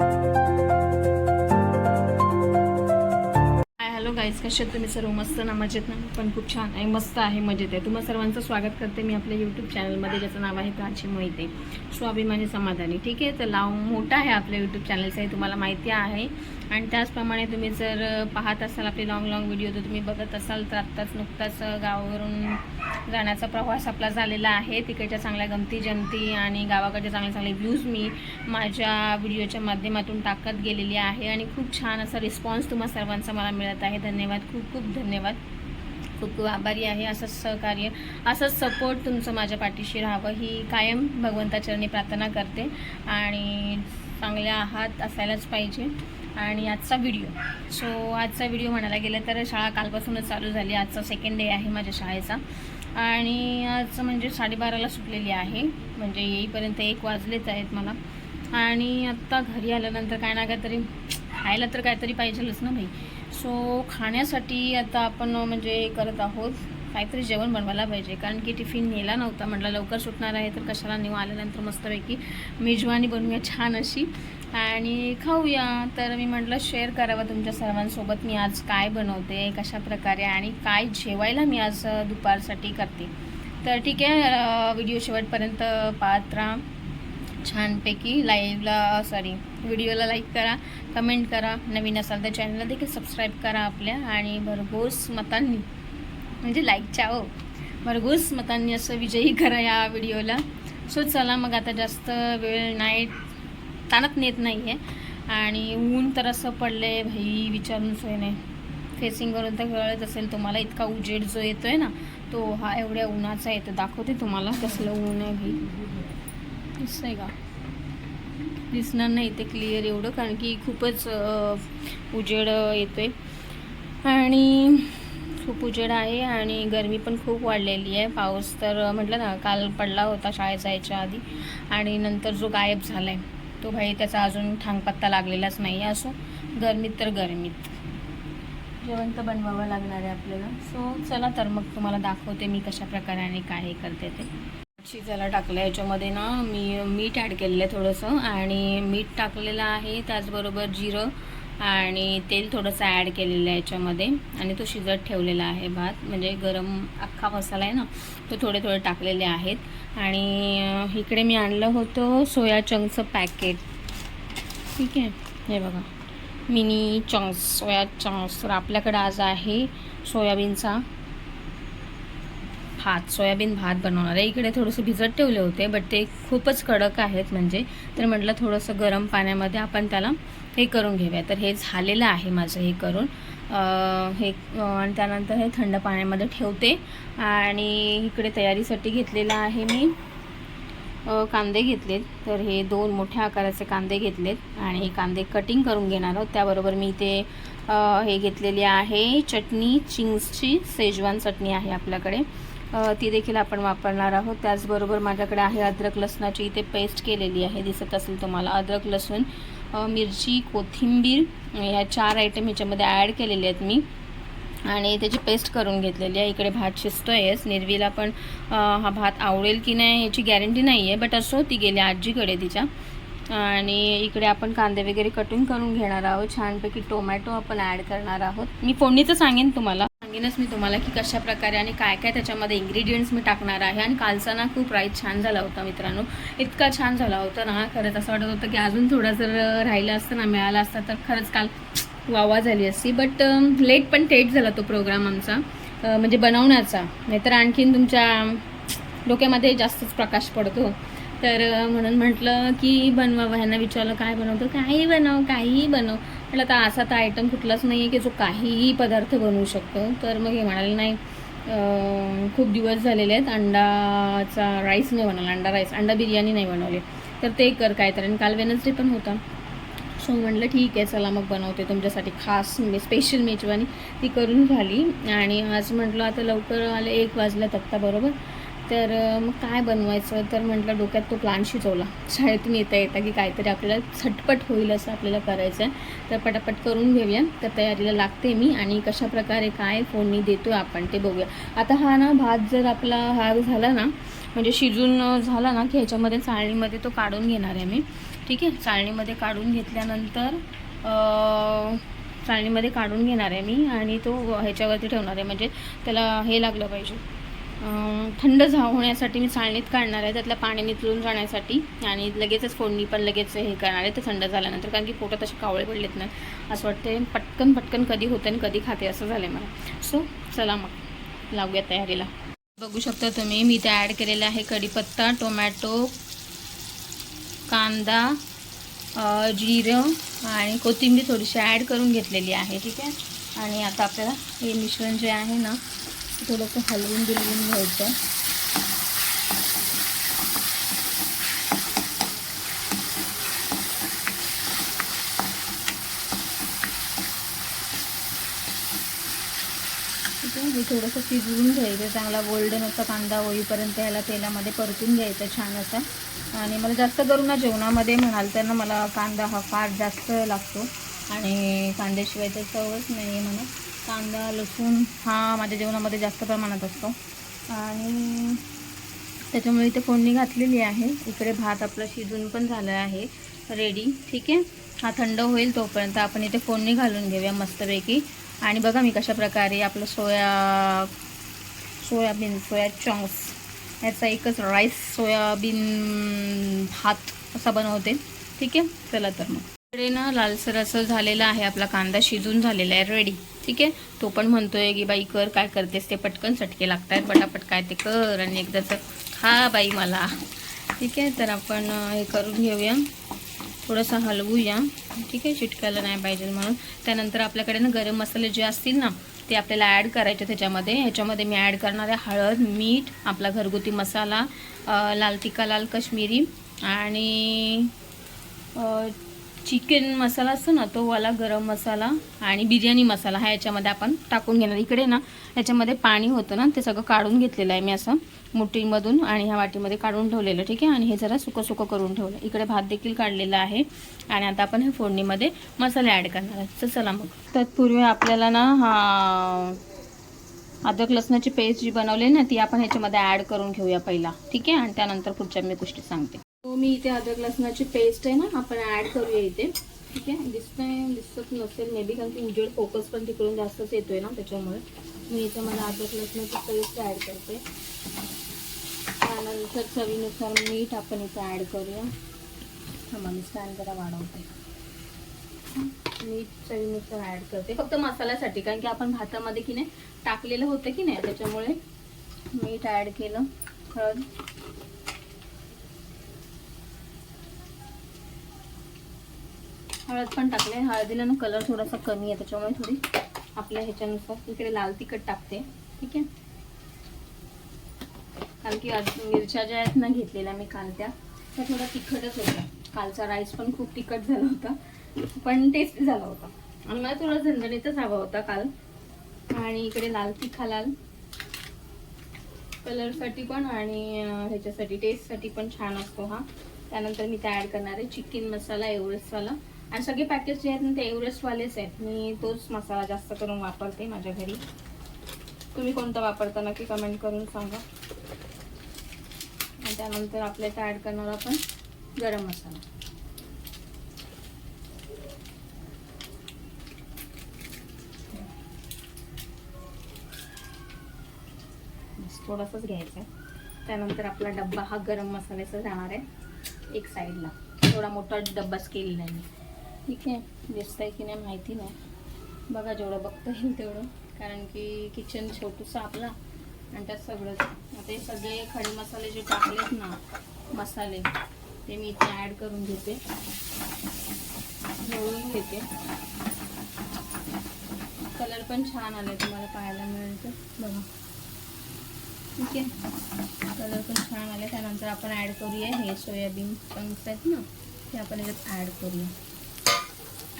Hi guys कसे तुम्ही सर्व? मस्त ना मजेत ना? पण खूप छान आहे. मस्त आहे मजेत आहे. तुम्हा सर्वांचं स्वागत करते मी आपल्या यूट्यूब चॅनलमध्ये ज्याचं नाव आहे प्राची मोहिते. स्वाभिमानी समाधानी. ठीक आहे तर लाव मोठा आहे आपल्या यूट्यूब चॅनलचं हे तुम्हाला माहिती आहे. आणि त्याचप्रमाणे तुम्ही जर पाहत असाल आपले लॉंग लॉंग व्हिडिओ तर तुम्ही बघत असाल तर आत्ताच नुकताच गावावरून जाण्याचा प्रवास आपला झालेला आहे. तिकडच्या चांगल्या गमती जमती आणि गावाकडचे चांगले चांगले व्ह्यूज मी माझ्या व्हिडिओच्या माध्यमातून टाकत गेलेली आहे. आणि खूप छान असा रिस्पॉन्स तुम्हा सर्वांचा मला मिळत आहे. धन्यवाद. खूप खूप धन्यवाद. खूप खूप आभारी आहे. असंच सहकार्य असंच सपोर्ट तुमचं माझ्या पाठीशी राहावं. ही कायम भगवंताचरणी प्रार्थना करते. आणि चांगल्या आहात असायलाच पाहिजे. आणि आजचा व्हिडिओ सो आजचा व्हिडिओ म्हणायला गेलं तर शाळा कालपासूनच चालू झाली. आजचा सेकंड डे आहे माझ्या शाळेचा. आणि आज म्हणजे साडेबाराला सुटलेली आहे. म्हणजे येईपर्यंत एक वाजलेच आहेत मला. आणि आत्ता घरी आल्यानंतर काय ना काहीतरी खायला तर काहीतरी पाहिजेलच ना भाई सो खाण्यासाठी आता आपण म्हणजे करत आहोत. काहीतरी जेवण बनवायला पाहिजे. कारण की टिफिन नेला नव्हता. म्हटलं लवकर सुटणार आहे तर कशाला नेऊ? आल्यानंतर मस्तपैकी मेजवानी बनवूया छान अशी. आणि खाऊया. तर मी म्हटलं शेअर करावं तुमच्या सर्वांसोबत. मी आज काय बनवते? कशा प्रकारे? आणि काय जेवायला मी आज दुपारसाठी करते? तर ठीक आहे. व्हिडिओ शेवटपर्यंत पात्रा छानपैकी लाईव्हला सॉरी व्हिडिओला लाईक करा कमेंट करा नवीन असाल तर चॅनलला देखील सबस्क्राईब करा आपल्या आणि भरघोस मतांनी म्हणजे लाईकच्या हो भरघोस मतांनी असं विजयी करा या व्हिडिओला. सो चला मग आता जास्त वेळ नाही ताणत नेत नाही आहे आणि ऊन तर असं पडलं आहे भाई विचारून सोय नाही. फेसिंगवरून तर कळत असेल तुम्हाला इतका उजेड जो येतो आहे ना तो हा एवढ्या उन्हाचा येतो. दाखवते तुम्हाला कसलं ऊन आहे भाई. दिसतंय का? दिसणार नाही ते क्लिअर एवढं कारण की खूपच उजेड येतोय. आणि खूप उजेड आहे आणि गरमी पण खूप वाढलेली आहे. पाऊस तर म्हटलं ना काल पडला होता शाळेत जायच्या आधी. आणि नंतर जो गायब झाला आहे तो भाई त्याचा अजून ठांगपत्ता लागलेलाच नाही आहे असो. गरमीत तर गरमीत. जेवण तर बनवावं लागणार आहे आपल्याला. सो चला तर मग तुम्हाला दाखवते मी कशा प्रकाराने काय हे करते ते. शिजायला टाकलं आहे याच्यामध्ये ना मी मीठ ॲड केलेलं आहे थोडंसं आणि मीठ टाकलेलं आहे. त्याचबरोबर जिरं आणि तेल थोडंसं ॲड केलेलं आहे याच्यामध्ये. आणि तो शिजत ठेवलेला आहे भात. म्हणजे गरम अख्खा मसाला आहे ना तो थोडे थोडे टाकलेले आहेत. आणि इकडे मी आणलं होतं सोया चंकचं पॅकेट ठीक आहे? हे बघा. मिनी चंक्स सोया चंक्स तर आपल्याकडे आज आहे सोयाबीनचा. भात सोयाबीन भात बनवणार आहे. इकडे थोडंसं भिजत ठेवले होते बट ते खूपच कडक आहेत म्हणजे. तर म्हटलं थोडंसं गरम पाण्यामध्ये आपण त्याला हे करून घेऊया. तर हे झालेलं आहे माझं हे करून. हे आणि त्यानंतर हे थंड पाण्यामध्ये ठेवते. आणि इकडे तयारीसाठी घेतलेलं आहे मी कांदे घेतलेत. तर हे दोन मोठ्या आकाराचे कांदे घेतलेत. आणि हे कांदे कटिंग करून घेणार आहोत. त्याबरोबर मी ते हे घेतलेली आहे चटणी चिंग्सची सेजवान चटणी आहे आपल्याकडे. ती देखील आपण वापरणार आहोत. त्याचबरोबर माझ्याकडे आहे अद्रक लसणाची इथे पेस्ट केलेली आहे. दिसत असेल तुम्हाला. अद्रक लसूण मिरची कोथिंबीर या चार आयटम ह्याच्यामध्ये ॲड केलेले आहेत मी. आणि त्याची पेस्ट करून घेतलेली आहे. इकडे भात शिजतो आहेस निर्वीला पण हा भात आवडेल की नाही याची गॅरंटी नाही आहे बट असो ती गेली आजीकडे तिच्या. आणि इकडे आपण कांदे वगैरे कटिंग करून घेणार आहोत. छानपैकी टोमॅटो आपण ॲड करणार आहोत. मी फोडणीचं सांगेन तुम्हाला. सांगेनच मी तुम्हाला की कशा प्रकारे आणि काय काय त्याच्यामध्ये इंग्रेडियंट्स मी टाकणार आहे. आणि कालचा ना खूप राईस छान झाला होता मित्रांनो. इतका छान झाला होता ना. खरंच असं वाटत होतं की अजून थोडा जर राहिलं असतं ना मिळालं असता तर खरंच काल वावा झाली असती. बट लेट पण टेट झाला तो प्रोग्राम आमचा. म्हणजे बनवण्याचा. नाहीतर आणखीन तुमच्या डोक्यामध्ये जास्तच प्रकाश पडतो. तर म्हणून म्हटलं की बनवा ह्यांना विचारलं काय बनवतो? काही बनव काहीही बनव. म्हटलं आता असा तर आयटम कुठलाच नाही आहे की जो काहीही पदार्थ बनवू शकतो. तर मग हे म्हणाले नाही खूप दिवस झालेले आहेत अंडाचा राईस नाही बनवला अंडा राईस अंडा बिर्याणी नाही बनवली. तर ते कर काहीतरी. आणि काल वेनसडे पण होता. सो म्हटलं ठीक आहे चला मग बनवते तुमच्यासाठी खास मी स्पेशल मेजवानी. ती करून झाली. आणि आज म्हटलं आता लवकर आले एक वाजल्यात आत्ता बरोबर? तर मग काय बनवायचं? तर म्हटलं डोक्यात तो प्लान शिजवला. शाळेतून येता येता की काहीतरी आपल्याला झटपट होईल असं आपल्याला करायचं आहे तर पटापट करून घेऊया. तर तयारीला लागते मी आणि कशा प्रकारे काय फोडणी देतो आपण ते बघूया. आता हा ना भात जर आपला हा झाला ना म्हणजे शिजून झाला ना की ह्याच्यामध्ये चाळणीमध्ये तो काढून घेणार आहे मी. ठीक आहे? चाळणीमध्ये काढून घेतल्यानंतर चाळणीमध्ये काढून घेणार आहे मी आणि तो ह्याच्यावरती ठेवणार आहे. म्हणजे त्याला हे लागलं पाहिजे. थंड झा होण्यासाठी मी चाळणीत काढणार आहे त्यातलं पाणी निचळून जाण्यासाठी. आणि लगेचच फोडणी पण लगेच हे करणार आहे ते थंड झाल्यानंतर. कारण की पोटात असे कावळे पडलेत ना असं वाटते पटकन पटकन कधी होतं आणि कधी खाते असं झालं आहे मला. सो चला मग लागूया तयारीला. बघू शकता तुम्ही मी इथे ॲड केलेलं आहे कढीपत्ता टोमॅटो कांदा जिरं आणि कोथिंबीर थोडीशी ॲड करून घेतलेली आहे ठीक आहे? आणि आता आपल्याला हे मिश्रण जे आहे ना थोडंसं हलवून बिलवून घ्यायचं. हे थोडंसं शिजवून घ्यायचं. चांगला गोल्डन असा कांदा होईपर्यंत ह्याला तेलामध्ये परतून घ्यायचं छान असा. आणि मला जास्त करून ना जेवणामध्ये म्हणाल तर ना मला कांदा हा फार जास्त लागतो. आणि कांद्याशिवाय तर चवच नाही आहे म्हणा. कांदा लसूण हा माझ्या जेवणामध्ये जास्त प्रमाणात असतो. आणि त्याच्यामुळे इथे फोडणी घातलेली आहे. इकडे भात आपला शिजून पण झाला आहे. रेडी ठीक आहे? हा थंड होईल तोपर्यंत आपण इथे फोडणी घालून घेऊया मस्तपैकी. आणि बघा मी कशा प्रकारे आपलं सोया सोयाबीन सोया चॉंक्स याचा एकच राईस सोयाबीन भात असा बनवते. ठीक आहे? चला तर मग. इकडे ना लालसर असं झालेलं आहे आपला कांदा शिजून झालेला आहे रेडी ठीक आहे? तो पण म्हणतोय की बाई कर काय करतेस ते पटकन चटके लागतात पटापट काय ते कर आणि एकदाच खा बाई मला. ठीक आहे? तर आपण हे करून घेऊया. थोडंसं हलवूया. ठीक आहे? चिटकायला नाही पाहिजे म्हणून. त्यानंतर आपल्याकडे ना गरम मसाले जे असतील ना ते आपल्याला ॲड करायचे त्याच्यामध्ये. ह्याच्यामध्ये मी ॲड करणार आहे हळद मीठ आपला घरगुती मसाला लाल तिखा लाल कश्मीरी आणि चिकन मसाला असतो ना तो वाला गरम मसाला आणि बिर्याणी मसाला हा याच्यामध्ये आपण टाकून घेणार. इकडे ना याच्यामध्ये पाणी होतं ना ते सगळं काढून घेतलेलं आहे मी असं. मुठीमधून आणि ह्या वाटीमध्ये काढून ठेवलेलं ठीक आहे? आणि हे जरा सुकं सुकं करून ठेवलं. इकडे भात देखील काढलेला आहे. आणि आता आपण हे फोडणीमध्ये मसाले ॲड करणार आहे. तर चला मग. तत्पूर्वी आपल्याला ना हा अद्रक लसणाची पेस्ट जी बनवली ना ती आपण ह्याच्यामध्ये ॲड करून घेऊया पहिला ठीक आहे? आणि त्यानंतर पुढच्या मी गोष्टी सांगते. तो मी इथे अद्रक लसणाची पेस्ट आहे ना आपण ॲड करूया इथे. ठीक आहे? दिसतंय दिसत नसेल मे बी कारण की उजेड फोकस पण तिकडून जास्तच येतोय ना त्याच्यामुळे. मी इथे मला अद्रक लसणाची पेस्ट ॲड करते. त्यानंतर चवीनुसार मीठ आपण इथे ॲड करूया. थांबा मी स्टँड जरा वाढवते. मीठ चवीनुसार ॲड करते. फक्त मसाल्यासाठी कारण की आपण भातामध्ये की नाही टाकलेलं होतं की नाही त्याच्यामुळे मीठ ॲड केलं. हळद. हळद पण टाकले हळदीला ना कलर थोडासा कमी आहे त्याच्यामुळे थोडी आपल्या ह्याच्यानुसार. इकडे लाल तिखट टाकते. ठीक आहे? कारण की आज मिरच्या ज्या आहेत ना घेतलेल्या मी काल त्या त्या थोडा तिखटच होत्या. कालचा राईस पण खूप तिखट झाला होता. पण टेस्टी झाला होता. आणि मला थोडा झणझणीतच हवा होता काल. आणि इकडे लाल तिखा लाल कलरसाठी पण आणि ह्याच्यासाठी टेस्टसाठी पण छान असतो हा. त्यानंतर मी त्या ॲड करणार आहे. चिकन मसाला एव्हरेस्टवाला आणि सगळे पॅकेज जे आहेत ना ते एव्हरेस्टवालेच आहेत. मी तोच मसाला जास्त करून वापरते माझ्या घरी. तुम्ही कोणता वापरता नक्की कमेंट करून सांगा. आणि त्यानंतर आपल्या इथं ॲड करणार आपण गरम मसाला. थोडासाच घ्यायचा आहे. त्यानंतर आपला डब्बा हा गरम मसाल्याचा जाणार आहे एक साईडला थोडा मोठा डब्बाच केलेला आहे मी. ठीक आहे. दिसतंय की नाही माहिती नाही. बघा जेवढं बघता येईल तेवढं. कारण की किचन छोटूसं आपला आणि त्यात सगळंच. आता हे सगळे खडे मसाले जे टाकलेत ना मसाले ते मी इथे ॲड करून घेते. घेऊन घेते. कलर पण छान आले तुम्हाला पाहायला मिळेल तर. बघा. ठीक आहे. कलर पण छान आले त्यानंतर आपण ॲड करूया हे सोयाबीन पण आहेत ना ते आपण याच्यात ॲड करूया.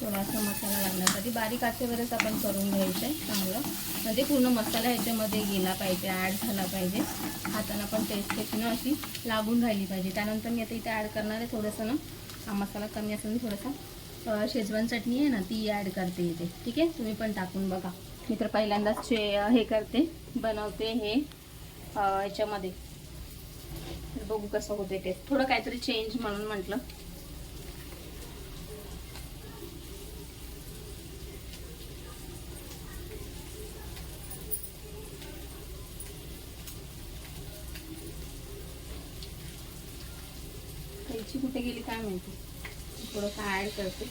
थोडासा मसाला लागण्यासाठी बारीक आचेवरच आपण करून घ्यायचं आहे चांगलं. म्हणजे पूर्ण मसाला ह्याच्यामध्ये गेला पाहिजे ॲड झाला पाहिजे. हाताना पण टेस्ट त्याची ना अशी लागून राहिली पाहिजे. त्यानंतर मी आता इथे ॲड करणार आहे थोडंसं ना. हा मसाला कमी असेल थोडासा शेजवान चटणी आहे ना ती ॲड करते इथे. ठीक आहे? तुम्ही पण टाकून बघा. मी तर पहिल्यांदाच शे हे करते बनवते हे याच्यामध्ये. बघू कसं होते ते. थोडं काहीतरी चेंज म्हणून म्हटलं कुठे गेली काय माहिती थोडंसं ॲड करते.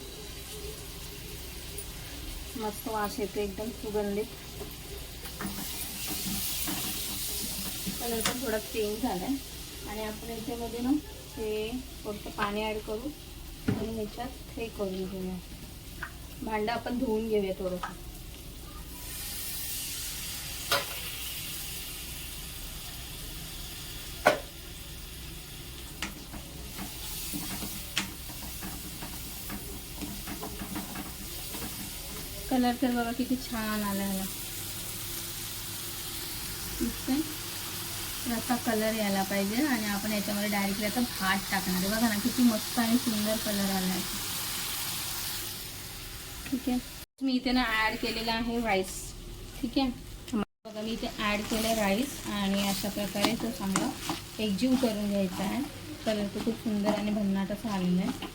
मस्त वास येतो एकदम सुगंधित. कलर पण थोडा चेंज झाला आहे आणि आपण याच्यामध्ये ना ते थोडंसं पाणी ॲड करू आणि ह्याच्यात हे करून घेऊया. भांडं आपण धुवून घेऊया थोडंसं. कलर तर बघा किती छान आला ह्याला दिसतंय? तर असा कलर यायला पाहिजे आणि आपण याच्यामध्ये डायरेक्टली आता भात टाकणार आहे. बघा ना किती मस्त आणि सुंदर कलर आला आहे. ठीक आहे. मी इथे ना ॲड केलेला आहे राईस ठीक आहे. बघा मी इथे ॲड केलं आहे राईस आणि अशा प्रकारे तो चांगला एकजीव करून घ्यायचा आहे. कलर तो खूप सुंदर आणि भन्नाट असा आलेला आहे.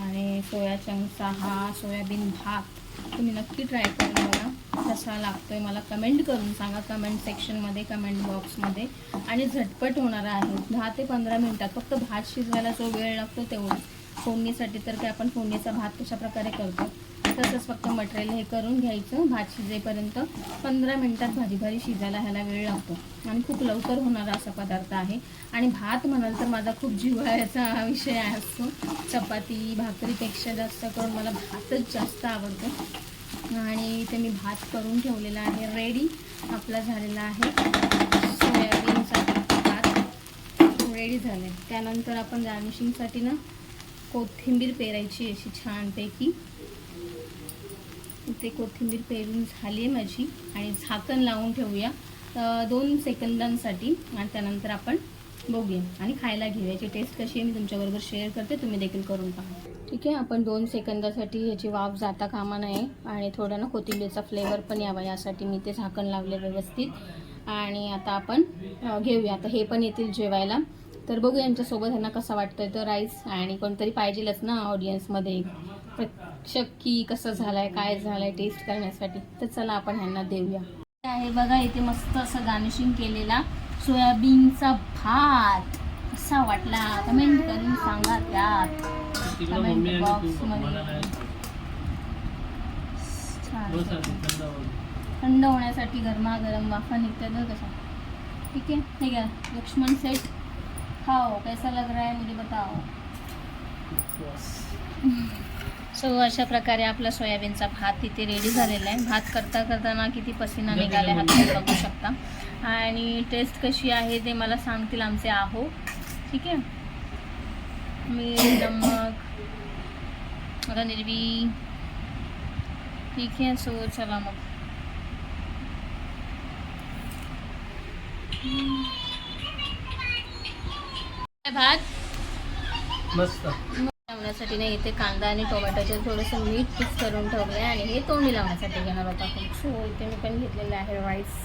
आणि सोया चंक्सचा हा सोयाबीन भात. तुम्ही नक्की ट्राय करून बघा. कसा लागतोय मला कमेंट करून सांगा कमेंट सेक्शनमध्ये कमेंट बॉक्समध्ये आणि झटपट होणार आहे. दहा ते पंधरा मिनटात फक्त भात शिजवायला जो वेळ लागतो तेवढा. फोडणीसाठी तर काय आपण फोडणीचा भात कशा प्रकारे करतो? तसंच फक्त मटेरियल हे करून घ्यायचं. भात शिजेपर्यंत पंधरा मिनटात भाजी भाजी शिजायला ह्याला वेळ लागतो. आणि खूप लवकर होणारा असा पदार्थ आहे. आणि भात म्हणाल तर माझा खूप जिव्हाळ्याचा विषय आहे असतो. चपाती भाकरीपेक्षा जास्त करून मला भातच जास्त आवडतो. आणि इथे मी भात करून ठेवलेला आहे. रेडी आपला झालेला आहे. सोयाबीनसाठी भात रेडी झाले त्यानंतर आपण गार्निशिंगसाठी ना कोथिंबीर पेरायची अशी छानपैकी. इथे कोथिंबीर पेरून झाली आहे माझी आणि झाकण लावून ठेवूया. दोन सेकंदांसाठी आणि त्यानंतर आपण बघूया आणि खायला घेऊया. याची टेस्ट कशी आहे मी तुमच्याबरोबर शेअर करते. तुम्ही देखील करून पहा. ठीक आहे आपण दोन सेकंदासाठी ह्याची वाफ जाता कामा नये आणि थोडा ना कोथिंबीरचा फ्लेवर पण यावा. यासाठी मी ते झाकण लावले व्यवस्थित. आणि आता आपण घेऊया. आता हे पण येतील जेवायला. तर बघू यांच्यासोबत ह्यांना कसा वाटतोय तर राईस आणि कोणतरी पाहिजेलच ना ऑडियन्समध्ये प्रत्यक्ष की कसं झालंय काय झालंय टेस्ट करण्यासाठी. तर चला आपण ह्यांना देऊया. आहे बघा इथे मस्त असं गार्निशिंग केलेला सोयाबीनचा भात. कसा वाटला? कमेंट करून सांगा त्यात. थंड होण्यासाठी गरमागरम वाफा निघतात ना कसा. ठीक आहे? हे घ्या लक्ष्मण सेट. खाओ कैसा लग रहा है मुझे बताओ. सो अशा प्रकारे आपला सोयाबीनचा भात इथे रेडी झालेला आहे. भात करता करताना किती पसिना निघाला हा तुम्ही बघू शकता. आणि टेस्ट कशी आहे ते मला सांगतील आमचे आहो. ठीक आहे? मीठ नमक आता निर्वी ठीक आहे? सो चला मग. भात? मस्त. लावण्यासाठी नाही इथे कांदा आणि टोमॅटोचे थोडंसं मीठ मिक्स करून ठेवलं आहे आणि हे तोंडी लावण्यासाठी घेणार होता आपण. सो इथे मी पण घेतलेलं आहे राईस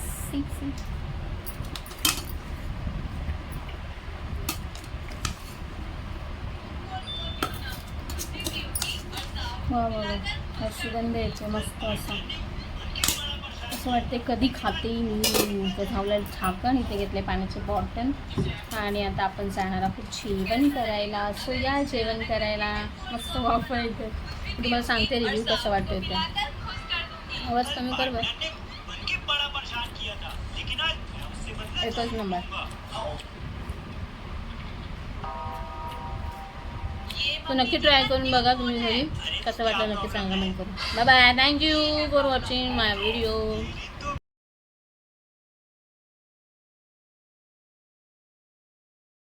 वा वा वा. हा सुगंध यायचा मस्त असा. असं वाटते कधी खाते मी? तर धावलं झाकण इथे घेतले पाण्याचे बॉटल. आणि आता आपण जाणार आहोत जेवण करायला. सो या जेवण करायला मस्त वाफर येते तुम्हाला सांगते रिव्ह्यू कसं वाटतं ते. आवाज कमी कर बरं. एकच नंबर. तो नक्की ट्राय करून बघा तुम्ही घरी. कसं वाटलं नक्की सांगा मग करून bye bye thank you for watching my video